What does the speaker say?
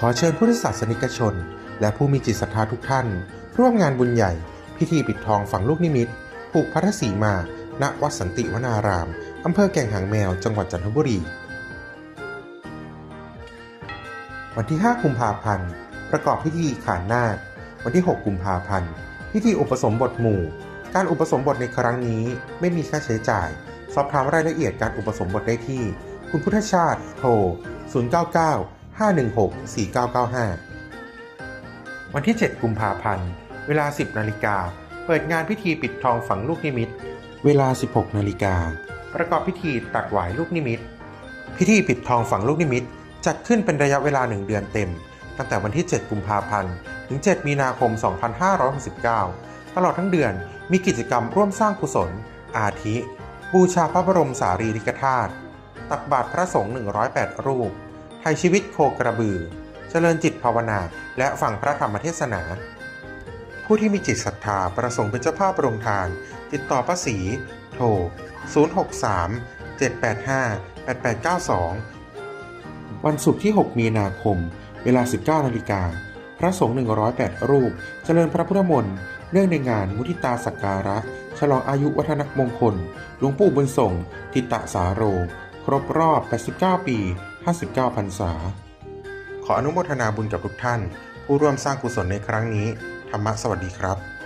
ขอเชิญพุทธศาสนิกชน และผู้มีจิตศรัทธาทุกท่าน ร่วมงานบุญใหญ่ พิธีปิดทองฝังลูกนิมิตผูกพัทธสีมา ณวัดสันติวนาราม อำเภอแก่งหางแมว จังหวัดจันทบุรี วันที่ 5 กุมภาพันธ์ ประกอบพิธีขานนาค วันที่ 6 กุมภาพันธ์ พิธีอุปสมบทหมู่ การอุปสมบทในครั้งนี้ไม่มีค่าใช้จ่าย สอบถามรายละเอียดการอุปสมบทได้ที่ คุณพุทธชาติ โทร 099 516 4995 วันที่ 7 กุมภาพันธ์ เวลา 10 นาฬิกา เปิดงานพิธีปิดทองฝังลูกนิมิต เวลา 16 นาฬิกา ประกอบพิธีตัดหวายลูกนิมิต พิธีปิดทองฝังลูกนิมิต จัดขึ้นเป็นระยะเวลา 1 เดือนเต็ม ตั้งแต่วันที่ 7 กุมภาพันธ์ ถึง 7 มีนาคม 2569 ตลอดทั้งเดือน มีกิจกรรมร่วมสร้างกุศล อาทิ บูชาพระบรมสารีริกธาตุ ตักบาตรพระสงฆ์ 108 รูป ไทยชีวิตโคกระบือ เจริญจิตภาวนา และฟังพระธรรมเทศนา ผู้ที่มีจิตศรัทธาประสงค์เป็นเจ้าภาพโรงทาน ติดต่อป้าสีโทร 063 785 8892 วันศุกร์ที่ 6 มีนาคม เวลา 19นาฬิกาพระสงฆ์ 108 รูป เจริญพระพุทธมนต์ เนื่องในงานมุทิตาสักการะ ฉลองอายุวัฒนมงคล หลวงปู่บุญส่ง ทิตะสาโร ครบรอบ 89 ปี 59พรรษา ขออนุโมทนาบุญกับทุกท่าน ผู้ร่วมสร้างกุศลในครั้งนี้ ธรรมะสวัสดีครับ